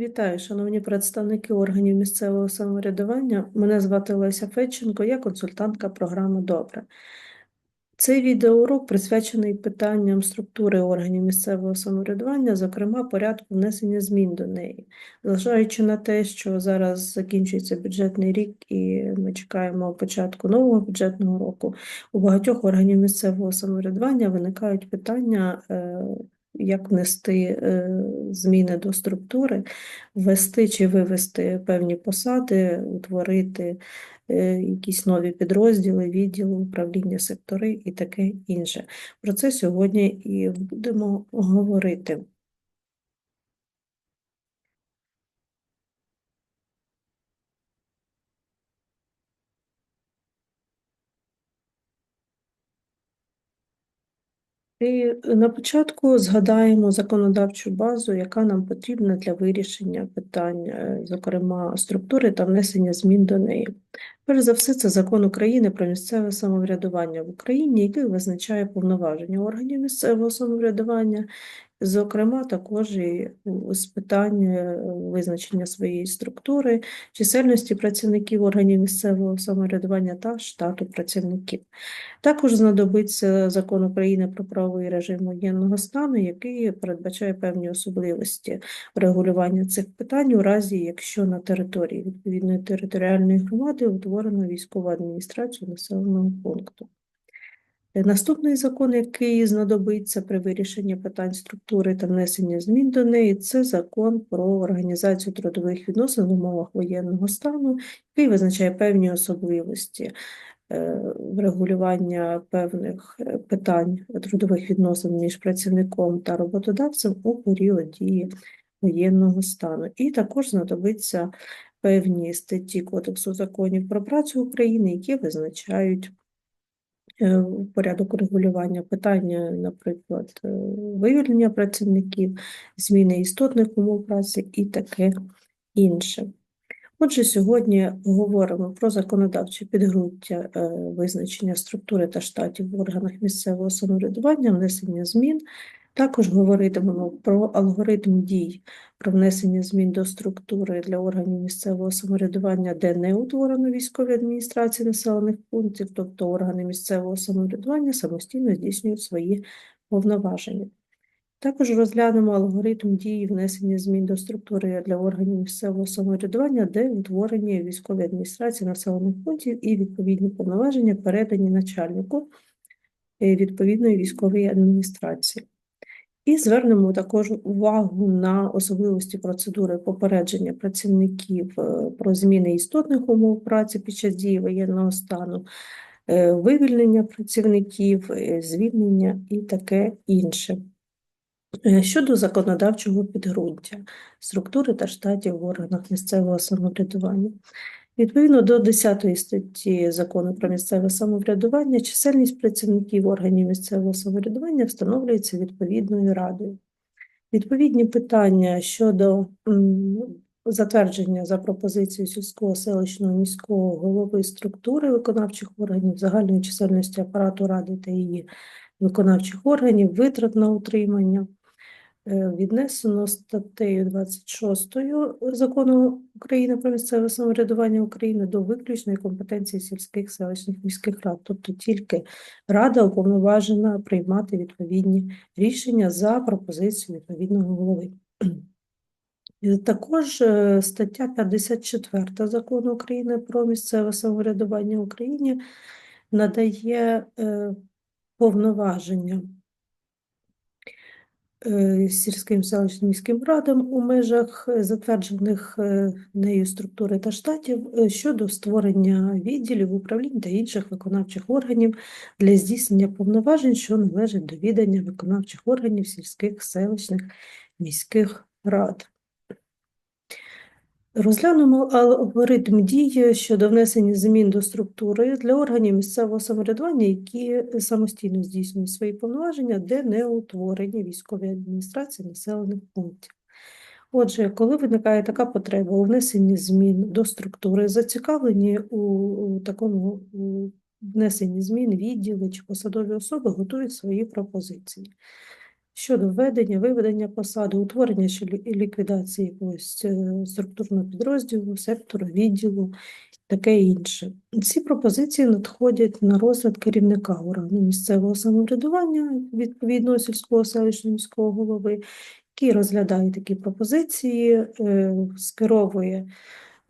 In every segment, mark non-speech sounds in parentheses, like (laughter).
Вітаю, шановні представники органів місцевого самоврядування. Мене звати Леся Федченко, я консультантка програми Добре. Цей відеоурок присвячений питанням структури органів місцевого самоврядування, зокрема порядку внесення змін до неї. Зважаючи на те, що зараз закінчується бюджетний рік і ми чекаємо початку нового бюджетного року, у багатьох органів місцевого самоврядування виникають питання. Як внести е, зміни до структури, ввести чи вивести певні посади, утворити е, якісь нові підрозділи, відділи, управління сектори і таке інше. Про це сьогодні і будемо говорити. І на початку згадаємо законодавчу базу, яка нам потрібна для вирішення питань, е, зокрема структури та внесення змін до неї. Перш за все, це закон України про місцеве самоврядування в Україні, який визначає повноваження органів місцевого самоврядування, зокрема, також і з питань е, визначення своєї структури, чисельності працівників органів місцевого самоврядування та штату працівників. Також знадобиться закон України про правовий режим воєнного стану, який передбачає певні особливості регулювання цих питань у разі, якщо на території відповідної територіальної громади утворено військову адміністрацію населеного пункту. Наступний закон, який знадобиться при вирішенні питань структури та внесення змін до неї, це закон про організацію трудових відносин в умовах воєнного стану, який визначає певні особливості е, врегулювання певних е, питань трудових відносин між працівником та роботодавцем у період дії воєнного стану. І також знадобиться певні статті Кодексу законів про працю України, які визначають порядок регулювання питання, наприклад, е, вивільнення працівників, зміни істотних умов праці і таке інше. Отже, сьогодні говоримо про законодавче підґрунтя е, визначення структури та штатів в органах місцевого самоврядування, внесення змін. Також говоритимемо про алгоритм дій про внесення змін до структури для органів місцевого самоврядування, де не утворено військові адміністрації населених пунктів, тобто органи місцевого самоврядування самостійно здійснюють свої повноваження. Також розглянемо алгоритм дії внесення змін до структури для органів місцевого самоврядування, де утворені військові адміністрації населених пунктів і відповідні повноваження передані начальнику е, відповідної військової адміністрації. І звернемо також увагу на особливості процедури попередження працівників е, про зміни істотних умов праці під час дії воєнного стану, е, вивільнення працівників, е, звільнення і таке інше. Щодо законодавчого підґрунтя, структури та штатів в органах місцевого самоврядування. Відповідно до 10 статті Закону про місцеве самоврядування, чисельність працівників органів місцевого самоврядування встановлюється відповідною радою. Відповідні питання щодо затвердження за пропозицією сільського селищного міського голови структури виконавчих органів, загальної чисельності апарату ради та її виконавчих органів, витрат на утримання, віднесено статтею 26 Закону України про місцеве самоврядування України до виключної компетенції сільських селищних міських рад, тобто тільки рада уповноважена приймати відповідні рішення за пропозицією відповідного голови. Також е, стаття 54 Закону України про місцеве самоврядування в Україні надає е, повноваження е, сільським селищним міським радам у межах е, затверджених е, нею структури та штатів е, щодо створення відділів, управлінь та інших виконавчих органів для здійснення повноважень, що належать до відання виконавчих органів сільських селищних міських рад. Розглянемо алгоритм дії щодо внесення змін до структури для органів місцевого самоврядування, які самостійно здійснюють свої повноваження, де не утворені військові адміністрації населених пунктів. Отже, коли виникає така потреба у внесенні змін до структури, зацікавлені у, такому внесенні змін відділи чи посадові особи готують свої пропозиції. Щодо введення, виведення посади, утворення чи ліквідації якогось е, структурного підрозділу, сектору, відділу, таке інше. Ці пропозиції надходять на розгляд керівника органу місцевого самоврядування, відповідного сільського селищного міського голови, який розглядає такі пропозиції, е, скеровує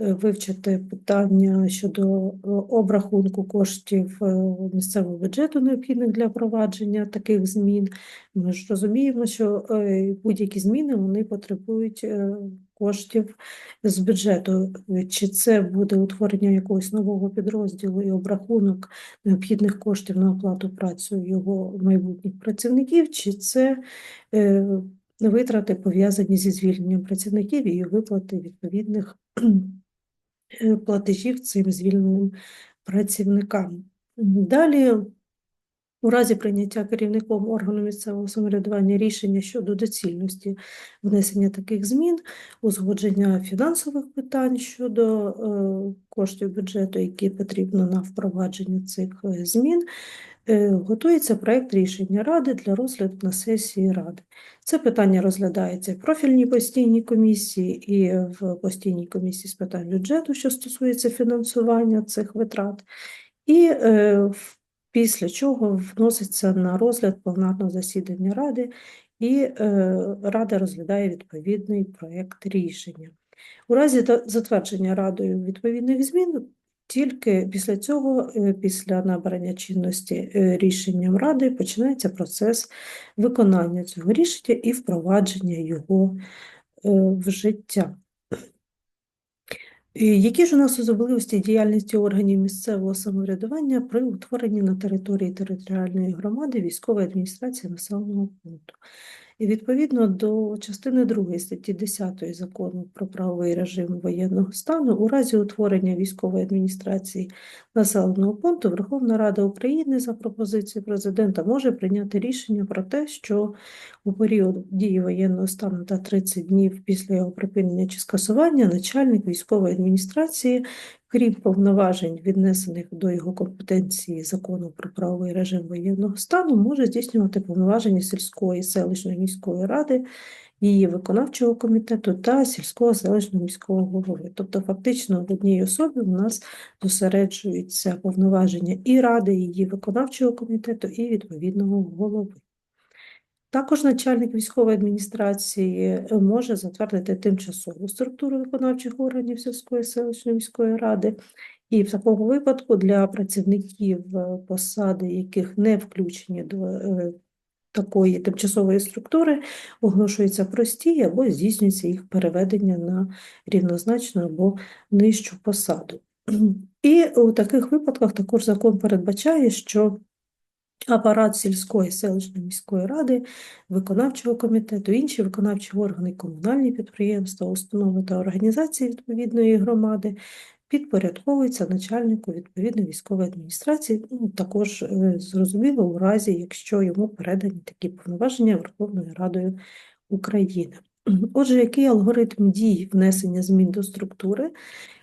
вивчити питання щодо е, обрахунку коштів е, місцевого бюджету, необхідних для провадження таких змін. Ми ж розуміємо, що е, будь-які зміни вони потребують е, коштів з бюджету. Е, Чи це буде утворення якогось нового підрозділу і обрахунок необхідних коштів на оплату праці його майбутніх працівників, чи це е, витрати пов'язані зі звільненням працівників і виплати відповідних е, платежів цим звільненим працівникам. Далі, у разі прийняття керівником органу місцевого самоврядування рішення щодо доцільності внесення таких змін, узгодження фінансових питань щодо е, коштів бюджету, які потрібно на впровадження цих е, змін, е, готується проект рішення Ради для розгляду на сесії Ради. Це питання розглядається в профільній постійній комісії і в постійній комісії з питань бюджету, що стосується фінансування цих витрат, і е, після чого вноситься на розгляд пленарного засідання Ради, і е, Рада розглядає відповідний проект рішення. У разі затвердження Радою відповідних змін, тільки після цього, е, після набрання чинності е, рішенням Ради, починається процес виконання цього рішення і впровадження його е, в життя. Які ж у нас особливості діяльності органів місцевого самоврядування при утворенні на території територіальної громади військової адміністрації населеного пункту? І відповідно до частини 2 статті 10 Закону про правовий режим воєнного стану, у разі утворення військової адміністрації населеного пункту Верховна Рада України за пропозицією президента може прийняти рішення про те, що у період дії воєнного стану та 30 днів після його припинення чи скасування начальник військової адміністрації, крім повноважень, віднесених до його компетенції закону про правовий режим воєнного стану, може здійснювати повноваження сільської селищної міської ради, її виконавчого комітету та сільського селищного міського голови. Тобто, фактично в одній особі у нас зосереджуються повноваження і ради, і її виконавчого комітету, і відповідного голови. Також начальник військової адміністрації е, може затвердити тимчасову структуру виконавчих органів сільської селищної міської ради, і в такому випадку для працівників е, посади, яких не включені до е, такої тимчасової структури, оголошуються прості або здійснюється їх переведення на рівнозначну або нижчу посаду. (clears throat) І у таких випадках також закон передбачає, що апарат сільської селищної міської ради, виконавчого комітету, інші виконавчі органи, комунальні підприємства, установи та організації відповідної громади підпорядковуються начальнику відповідної військової адміністрації, ну, також е, зрозуміло у разі, якщо йому передані такі повноваження Верховною Радою України. Отже, який алгоритм дій внесення змін до структури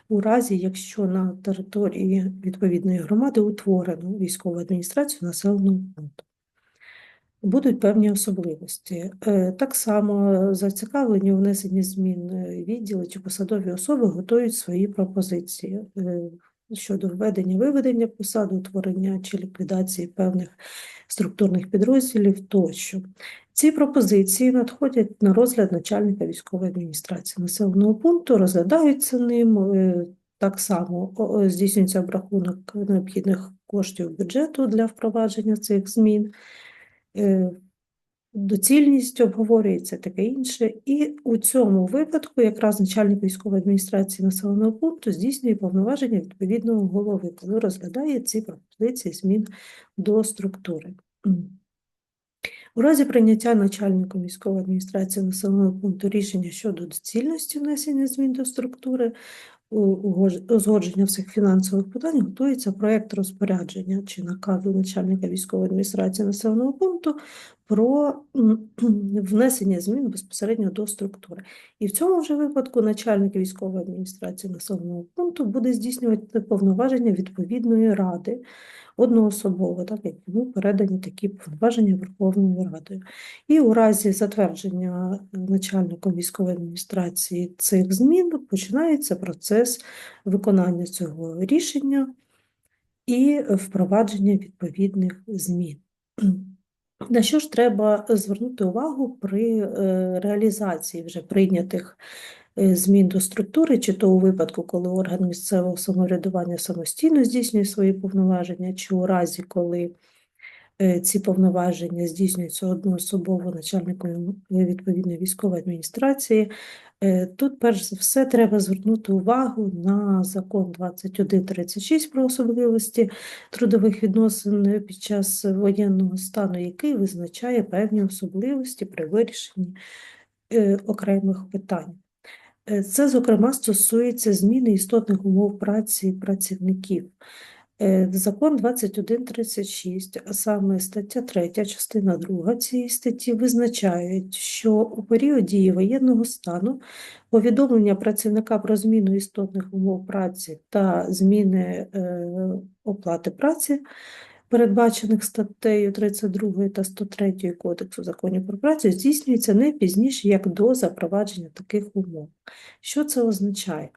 у разі, якщо на території відповідної громади утворено військову адміністрацію населеного пункту? Будуть певні особливості. Е, Так само зацікавлені у внесенні змін е, відділи чи посадові особи готують свої пропозиції е, щодо введення, виведення посади, утворення чи ліквідації певних структурних підрозділів тощо. Ці пропозиції надходять на розгляд начальника військової адміністрації населеного пункту, розглядаються ним. е, Так само здійснюється обрахунок необхідних коштів бюджету для впровадження цих змін е, доцільність обговорюється, таке інше. І у цьому випадку якраз начальник військової адміністрації населеного пункту здійснює повноваження відповідного голови, коли розглядає ці пропозиції змін до структури. У разі прийняття начальником військової адміністрації населеного пункту рішення щодо доцільності внесення змін до структури, узгодження всіх фінансових питань готується проект розпорядження чи наказу начальника військової адміністрації населеного пункту про (clears throat) внесення змін безпосередньо до структури. І в цьому вже випадку начальник військової адміністрації населеного пункту буде здійснювати повноваження відповідної ради одноособово, так як йому передані такі повноваження Верховною Радою. І у разі затвердження начальником військової адміністрації цих змін починається процес виконання цього рішення і впровадження відповідних змін. На що ж треба звернути увагу при е, реалізації вже прийнятих змін до структури, чи то у випадку, коли орган місцевого самоврядування самостійно здійснює свої повноваження, чи у разі, коли е, ці повноваження здійснюються одноособово начальником е, відповідної військової адміністрації. Е, Тут, перш за все, треба звернути увагу на закон 2136 про особливості трудових відносин під час воєнного стану, який визначає певні особливості при вирішенні е, окремих питань. Е, Це, зокрема, стосується зміни істотних умов праці працівників. Е, Закон 2136, а саме стаття 3, частина 2 цієї статті, визначають, що у період дії воєнного стану повідомлення працівника про зміну істотних умов праці та зміни е, оплати праці, передбачених статтею 32 та 103 Кодексу законів про працю, здійснюється не пізніше, як до запровадження таких умов. Що це означає?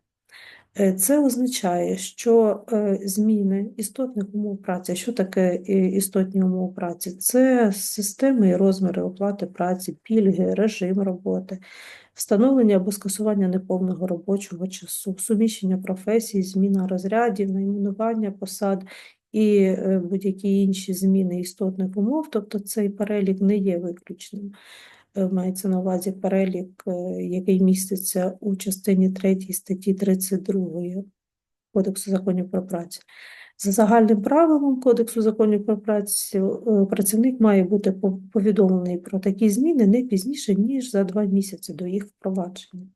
Е, Це означає, що е, зміни істотних умов праці, що таке е, істотні умови праці? Це системи і розміри оплати праці, пільги, режим роботи, встановлення або скасування неповного робочого часу, суміщення професій, зміна розрядів, найменування посад і е, будь-які інші зміни істотних умов, тобто цей перелік не є виключним. Е, Мається на увазі перелік, е, який міститься у частині 3 статті 32 Кодексу законів про працю. За загальним правилом Кодексу законів про працю працівник має бути повідомлений про такі зміни не пізніше, ніж за два місяці до їх впровадження.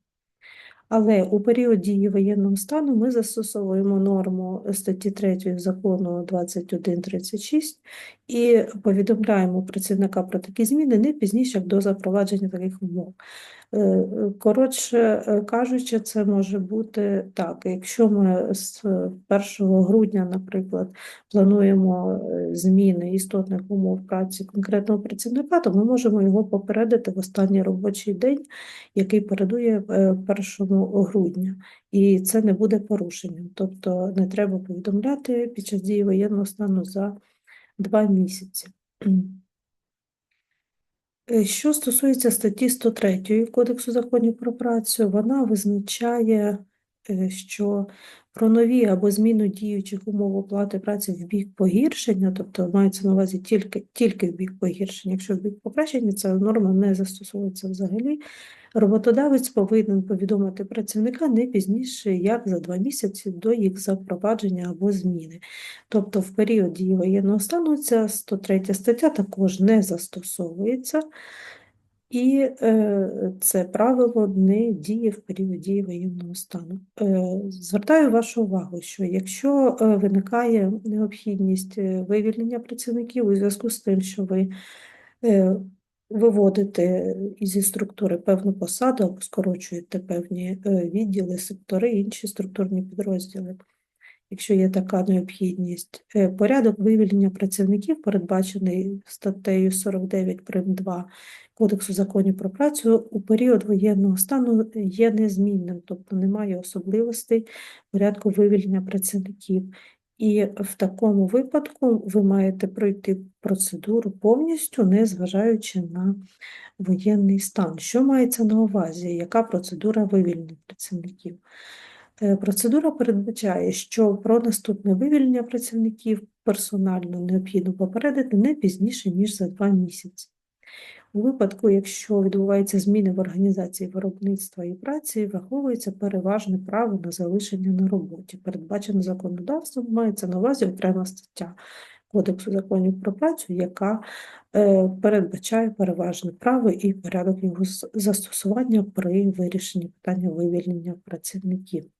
Але у період дії воєнного стану ми застосовуємо норму статті 3 закону 2136 і повідомляємо працівника про такі зміни не пізніше, як до запровадження таких умов. Е, е, Коротше е, кажучи, це може бути так, якщо ми з 1 грудня, наприклад, плануємо е, зміни істотних умов праці конкретного працівника, то ми можемо його попередити в останній робочий день, який передує е, 1 грудня, і це не буде порушенням. Тобто не треба повідомляти під час дії воєнного стану за два місяці. Е, Що стосується статті 103 Кодексу законів про працю, вона визначає, е, що про нові або зміну діючих умов оплати праці в бік погіршення, тобто мається на увазі тільки, тільки в бік погіршення, якщо в бік покращення, ця норма не застосовується взагалі. Роботодавець повинен повідомити працівника не пізніше, як за два місяці до їх запровадження або зміни. Тобто в період дії воєнного стану ця 103 стаття також не застосовується, і е, це правило не діє в період дії воєнного стану. Е, звертаю вашу увагу, що якщо е, виникає необхідність вивільнення працівників у зв'язку з тим, що ви виводите зі структури певну посаду або скорочуєте певні е, відділи, сектори, інші структурні підрозділи. Якщо є така необхідність, Е, порядок вивільнення працівників, передбачений статтею 49 прим. 2 Кодексу законів про працю, у період воєнного стану є незмінним, тобто немає особливостей порядку вивільнення працівників. І в такому випадку ви маєте пройти процедуру повністю, не зважаючи на воєнний стан. Що мається на увазі? Яка процедура вивільнення працівників? Е, Процедура передбачає, що про наступне вивільнення працівників персонально необхідно попередити не пізніше, ніж за два місяці. У випадку, якщо відбуваються зміни в організації виробництва і праці, враховується переважне право на залишення на роботі. Передбачене законодавством мається на увазі окрема стаття Кодексу законів про працю, яка е, передбачає переважне право і порядок його застосування при вирішенні питання вивільнення працівників.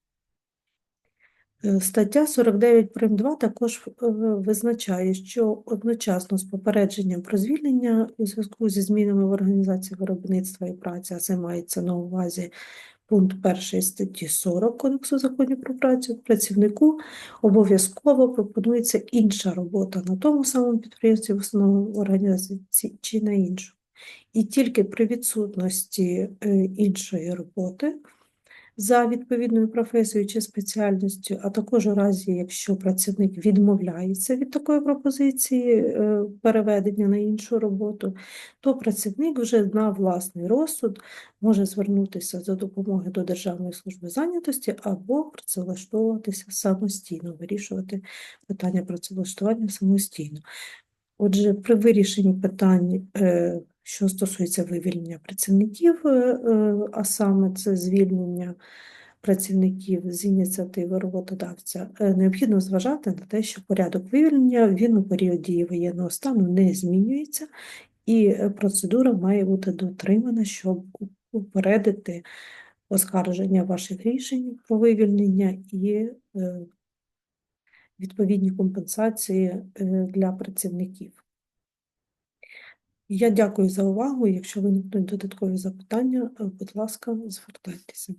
Е, Стаття 49 прим. 2 також е, визначає, що одночасно з попередженням про звільнення у зв'язку зі змінами в організації виробництва і праці, а це мається на увазі пункт 1 статті 40 Кодексу законів про працю, працівнику обов'язково пропонується інша робота на тому самому підприємстві, в основному організації чи на іншому. І тільки при відсутності е, іншої роботи за відповідною професією чи спеціальністю, а також у разі, якщо працівник відмовляється від такої пропозиції е, переведення на іншу роботу, то працівник вже на власний розсуд може звернутися за допомогою до Державної служби зайнятості або працевлаштовуватися самостійно, вирішувати питання працевлаштування самостійно. Отже, при вирішенні питань, е, що стосується вивільнення працівників, е, е, а саме це звільнення працівників з ініціативи роботодавця, е, необхідно зважати на те, що порядок вивільнення він у період дії воєнного стану не змінюється, і процедура має бути дотримана, щоб упередити оскарження ваших рішень про вивільнення і відповідні компенсації для працівників. Я дякую за увагу. Якщо виникнуть додаткові запитання, е, будь ласка, звертайтеся.